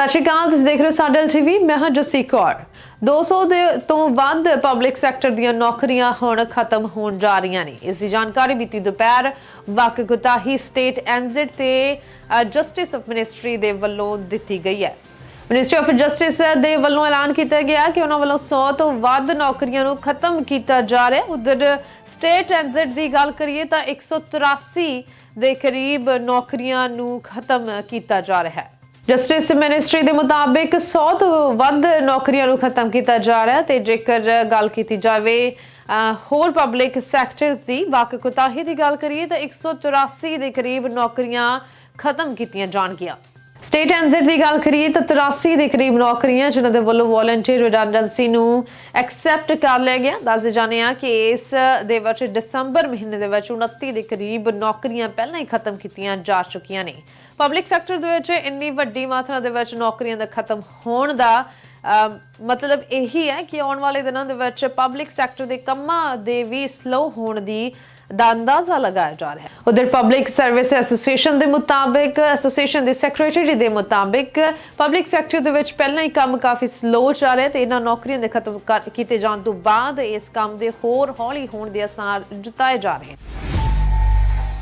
ਸਤਿ ਸ਼੍ਰੀ ਅਕਾਲ, ਤੁਸੀਂ ਦੇਖ ਰਹੇ ਹੋ ਸਾਡਲ ਟੀਵੀ ਮੈਂ ਹਾਂ ਜਸੀ ਕੌਰ। 200 ਦੇ ਤੋਂ ਵੱਧ ਪਬਲਿਕ ਸੈਕਟਰ ਦੀਆਂ ਨੌਕਰੀਆਂ ਹੁਣ ਖਤਮ ਹੋਣ ਜਾ ਰਹੀਆਂ ਨੇ। ਇਸ ਦੀ ਜਾਣਕਾਰੀ ਬੀਤੀ ਦੁਪਹਿਰ ਵਾਕ ਗੁਤਾਹੀ ਸਟੇਟ ਐਨਜ਼ਿਟ ਤੇ ਜਸਟਿਸ ਆਫ ਮਿਨਿਸਟਰੀ ਦੇ ਵੱਲੋਂ ਦਿੱਤੀ ਗਈ ਹੈ। ਮਿਨਿਸਟਰੀ ਆਫ ਜਸਟਿਸ ਦੇ ਵੱਲੋਂ ਐਲਾਨ ਕੀਤਾ ਗਿਆ ਕਿ ਉਹਨਾਂ ਵੱਲੋਂ 100 ਤੋਂ ਵੱਧ ਨੌਕਰੀਆਂ ਨੂੰ ਖਤਮ ਕੀਤਾ ਜਾ ਰਿਹਾ ਹੈ। ਉਧਰ ਸਟੇਟ ਐਗਜ਼ਿਟ ਦੀ ਗੱਲ ਕਰੀਏ ਤਾਂ 183 ਦੇ ਕਰੀਬ ਨੌਕਰੀਆਂ ਨੂੰ ਖਤਮ ਕੀਤਾ ਜਾ ਰਿਹਾ ਹੈ। ਜਸਟਿਸ ਮਿਨਿਸਟਰੀ ਦੇ ਮੁਤਾਬਿਕ 100 ਤੋਂ ਵੱਧ ਨੌਕਰੀਆਂ ਨੂੰ ਖਤਮ ਕੀਤਾ ਜਾ ਰਿਹਾ ਹੈ ਤੇ ਜੇਕਰ ਗੱਲ ਕੀਤੀ ਜਾਵੇ ਹੋਰ ਪਬਲਿਕ ਸੈਕਟਰਸ ਦੀ ਵਾਕ ਕੁਤਾਹੀ ਦੀ ਗੱਲ ਕਰੀਏ ਤਾਂ 184 ਦੇ ਕਰੀਬ ਨੌਕਰੀਆਂ ਖਤਮ ਕੀਤੀਆਂ ਜਾਣਗੀਆਂ। ਸਟੇਟ ਐਨਜ਼ਿਟ ਦੀ ਗੱਲ ਕਰੀਏ ਤਾਂ 83 ਦੇ ਕਰੀਬ ਨੌਕਰੀਆਂ ਜਿਨ੍ਹਾਂ ਦੇ ਵੱਲੋਂ ਵੋਲੰਟੀਅਰ ਰਿਡੰਡੈਂਸੀ ਨੂੰ ਐਕਸੈਪਟ ਕਰ ਲਿਆ ਗਿਆ। ਦੱਸਦੇ ਜਾਣੇ ਆ ਕਿ ਇਸ ਦੇ ਵਿੱਚ ਦਸੰਬਰ ਮਹੀਨੇ ਦੇ ਵਿੱਚ 29 ਦੇ ਕਰੀਬ ਨੌਕਰੀਆਂ ਪਹਿਲਾਂ ਹੀ ਖਤਮ ਕੀਤੀਆਂ ਜਾ ਚੁੱਕੀਆਂ ਨੇ। ਪਬਲਿਕ ਸੈਕਟਰ ਦੇ ਵਿੱਚ ਇੰਨੀ ਵੱਡੀ ਮਾਤਰਾ ਦੇ ਵਿੱਚ ਨੌਕਰੀਆਂ ਦਾ ਖਤਮ ਹੋਣ ਦਾ ਮਤਲਬ ਇਹੀ ਹੈ ਕਿ ਆਉਣ ਵਾਲੇ ਦਿਨਾਂ ਦੇ ਵਿੱਚ ਪਬਲਿਕ ਸੈਕਟਰ ਦੇ ਕੰਮਾਂ ਦੇ ਵੀ ਸਲੋ ਹੋਣ ਦੀ ਦਾ ਅੰਦਾਜ਼ਾ ਲਗਾਇਆ ਜਾ ਰਿਹਾ ਹੈ। ਉਧਰ ਪਬਲਿਕ ਸਰਵਿਸ ਐਸੋਸੀਏਸ਼ਨ ਦੇ ਮੁਤਾਬਿਕ ਐਸੋਸੀਏਸ਼ਨ ਦੇ ਸੈਕਟਰੀ ਦੇ ਮੁਤਾਬਿਕ ਪਬਲਿਕ ਸੈਕਟਰ ਦੇ ਵਿੱਚ ਪਹਿਲਾਂ ਹੀ ਕੰਮ ਕਾਫੀ ਸਲੋ ਚੱਲ ਰਿਹਾ ਤੇ ਇਹਨਾਂ ਨੌਕਰੀਆਂ ਦੇ ਖਤਮ ਕਰ- ਕੀਤੇ ਜਾਣ ਤੋਂ ਬਾਅਦ ਇਸ ਕੰਮ ਦੇ ਹੋਰ ਹੌਲੀ ਹੋਣ ਦੇ ਅਸਾਰ ਜਤਾਏ ਜਾ ਰਹੇ ਹਨ।